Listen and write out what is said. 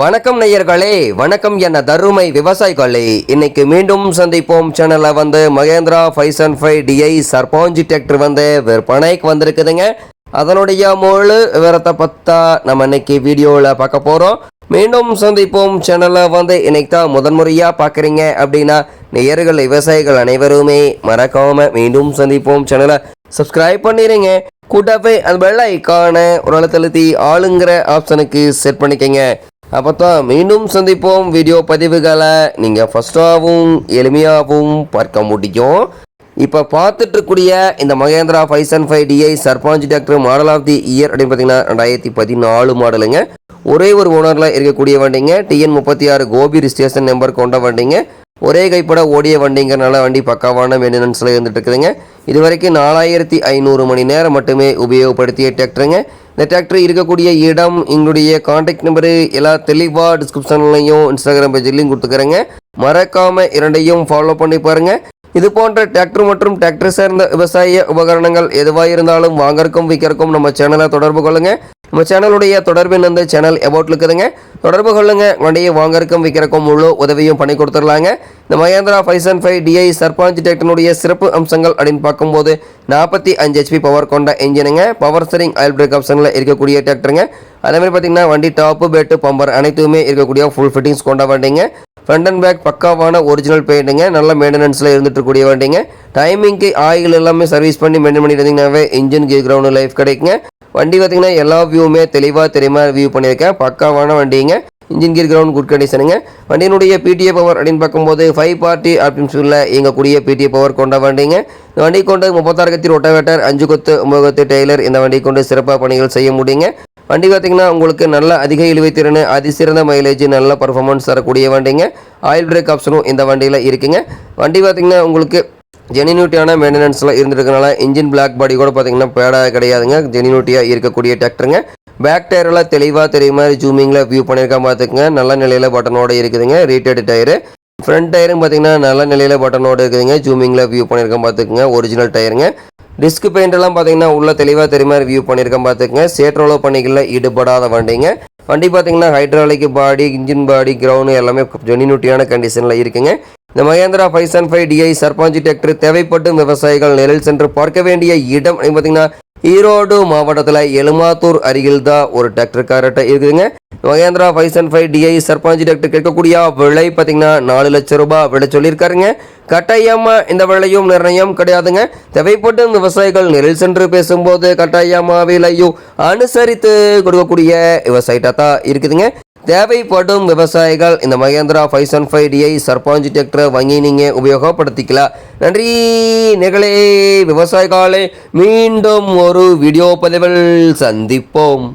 வணக்கம் நேயர்களே வணக்கம் என்ன தருமை விவசாயிகளே. இன்னைக்கு மீண்டும் சந்திப்போம். சேனலில் வந்து Mahindra five seven five DI Sarpanch tractor வந்து விற்பனைக்கு வந்திருக்குதுங்க. அதனுடைய முழு விவரத்தை பார்த்தா நம்ம இன்னைக்கு வீடியோவில் பார்க்க போகிறோம் மீண்டும் சந்திப்போம். சேனலை வந்து இன்னைக்கு தான் முதன்முறையாக பார்க்குறீங்க அப்படின்னா நேயர்கள் விவசாயிகள் அனைவருமே மறக்காமல் மீண்டும் சந்திப்போம். சேனலை சப்ஸ்கிரைப் பண்ணிடுங்க கூட்டப்பை அந்த வெள்ளை ஐக்கான ஒரு அழுத்தழுத்தி ஆளுங்கிற ஆப்ஷனுக்கு செட் பண்ணிக்கங்க. அப்போ தான் மீண்டும் சந்திப்போம் வீடியோ பதிவுகளை. நீங்கள் ஃபஸ்ட்டாகவும் எளிமையாகவும் பார்க்க முடியும். இப்போ பார்த்துட்டு இருக்கக்கூடிய இந்த Mahindra five seven five DI Sarpanch tractor model of the year அப்படின்னு பார்த்தீங்கன்னா ரெண்டாயிரத்தி பதினாலு மாடலுங்க. ஒரே ஒரு ஓனரில் இருக்கக்கூடிய வண்டிங்க. டிஎன் முப்பத்தி ஆறு கோபி ரிஜிஸ்ட்ரேஷன் நம்பர் கொண்ட வண்டிங்க. ஒரே கைப்பட ஓடிய வண்டிங்கிறனால வண்டி பக்காவான மெயின்டெனன்ஸில் இருந்துட்டு இருக்குதுங்க இது வரைக்கும் நாலாயிரத்தி ஐநூறு மணி நேரம் மட்டுமே உபயோகப்படுத்திய டிராக்டருங்க இந்த டிராக்டர் இருக்கக்கூடிய இடம் எங்களுடைய காண்டாக்ட் நம்பரு எல்லாம் தெளிவாக டிஸ்கிரிப்ஷன்லையும் இன்ஸ்டாகிராம் பேஜ்லையும் கொடுத்துக்கிறேங்க. மறக்காமல் இரண்டையும் ஃபாலோ பண்ணி பாருங்கள் இது போன்ற டிராக்டர் மற்றும் டிராக்டர் சேர்ந்த விவசாய உபகரணங்கள் எதுவாக இருந்தாலும் வாங்கறக்கும் விற்கிறக்கும் நம்ம சேனலை தொடர்பு கொள்ளுங்க. நம்ம சேனலுடைய தொடர்பின் அந்த சேனல் எபவுட் இருக்குதுங்க தொடர்பு கொள்ளுங்க வண்டியை வாங்கறக்கும் விற்கிறக்கும் முழு உதவியும் பண்ணி கொடுத்துடலாங்க. இந்த Mahindra five and five DI Sarpanch டிராக்டருடைய சிறப்பு அம்சங்கள் அப்படின்னு பார்க்கும்போது நாற்பத்தி அஞ்சு ஹெச்பி பவர் கொண்ட இன்ஜினுங்க பவர் ஸ்டரிங் ஆயில் பிரேக் ஆப்ஷனில் இருக்கக்கூடிய டிராக்டருங்க அதே மாதிரி பார்த்தீங்கன்னா வண்டி டாப்பு பேட்டு பம்பர் அனைத்துமே இருக்கக்கூடிய ஃபுல் ஃபிட்டிங்ஸ் கொண்ட வண்டிங்க. ஃப்ரண்ட் அண்ட் பேக் பக்காவான ஒரிஜினல் பெயிண்ட்டுங்க நல்ல மெயின்டெனன்ஸில் இருந்துட்டு வண்டிங்க. டைமிங்க்கு ஆயில் எல்லாமே சர்வீஸ் பண்ணி மெயின்டைன் பண்ணிட்டு இருந்தீங்கன்னாவே இன்ஜின் கீர் கிரவுண்டு லைஃப் கிடைக்குங்க. வண்டி பார்த்தீங்கன்னா எல்லா வியூவுமே தெளிவாக தெரியுமா வியூ பண்ணியிருக்கேன். பக்காவான வண்டிங்க. இன்ஜின் கீர் கிரவுண்ட் குட் கண்டிஷனுங்க வண்டியினுடைய பிடிஏ பவர் அப்படின்னு பார்க்கும்போது ஃபைவ் பார்ட்டி அப்படின்னு சொல்ல இயங்கக்கூடிய பிடிஏ பவர் கொண்ட வண்டிங்க. இந்த வண்டி கொண்டு முப்பத்தாறு கத்தி ரொட்டவேட்டர் அஞ்சு கொத்து ஒம்பது கொத்து டெய்லர் இந்த வண்டி கொண்டு சிறப்பாக பணிகள் செய்ய முடியுங்க. வண்டி பார்த்தீங்கன்னா உங்களுக்கு நல்ல அதிக இழுவைத்திறன் அதிசிறந்த மைலேஜ் நல்ல பர்ஃபார்மன்ஸ் தரக்கூடிய வண்டிங்க. ஆயில் பிரேக் ஆப்ஷனும் இந்த வண்டியில் இருக்குங்க. வண்டி பார்த்தீங்கன்னா உங்களுக்கு ஜெனினியூட்டியான மெயின்டெனன்ஸ்லாம் இருந்துருக்கனால இன்ஜின் பிளாக் பாடி கூட பார்த்தீங்கன்னா பேடாக கிடையாதுங்க. ஜெனினியூட்டியாக இருக்கக்கூடிய டிராக்டருங்க பேக் டயரெல்லாம் தெளிவாக தெரியுற மாதிரி ஜூமிங்கில் வியூ பண்ணியிருக்கா பார்த்துக்குங்க. நல்ல நிலையில் பட்டனோட இருக்குதுங்க. ரீட்டட் டயரு ஃப்ரண்ட் டயரும் பார்த்தீங்கன்னா நல்ல நிலையில் பட்டனோட இருக்குதுங்க. ஜூமிங்கில் வியூ பண்ணியிருக்கேன் பார்த்துக்குங்க. ஒரிஜினல் டயருங்க டிஸ்க் பெயிண்ட் எல்லாம் பார்த்தீங்கன்னா உள்ள தெளிவாக தெரியுமா வியூ பண்ணியிருக்கேன் பார்த்துக்குங்க சேட்ரோலோ பணிகளில் ஈடுபடாத வண்டிங்க. வண்டி பார்த்தீங்கன்னா hydraulic body engine body ground எல்லாமே ஜெனினூட்டியான கண்டிஷனில் இருக்குங்க. இந்த Mahindra five seven five DI Sarpanch tractor தேவைப்படும் விவசாயிகள் நிழல் சென்று பார்க்க வேண்டிய இடம் பார்த்தீங்கன்னா ஈரோடு மாவட்டத்தில் எலுமாத்தூர் அருகில் தான் ஒரு டிராக்டர் காரட்டை இருக்குதுங்க. Mahindra five seven five DI Sarpanch tractor கேட்கக்கூடிய விலை பார்த்தீங்கன்னா நாலு லட்சம் ரூபாய் விலை சொல்லியிருக்காருங்க. கட்டாயமாக இந்த விலையும் நிர்ணயம் கிடையாதுங்க. தேவைப்படும் விவசாயிகள் நெரில் சென்று பேசும்போது கட்டாயமாக விலையும் அனுசரித்து கொடுக்கக்கூடிய விவசாயிட்டா தான் இருக்குதுங்க. தேவைப்படும் விவசாயிகள் இந்த Mahindra five seven five DI Sarpanch டிராக்டரை வாங்கி நீங்கள் உபயோகப்படுத்திக்கலாம் நன்றி நிகழே விவசாயிகளே மீண்டும் ஒரு வீடியோ பதிவில் சந்திப்போம்.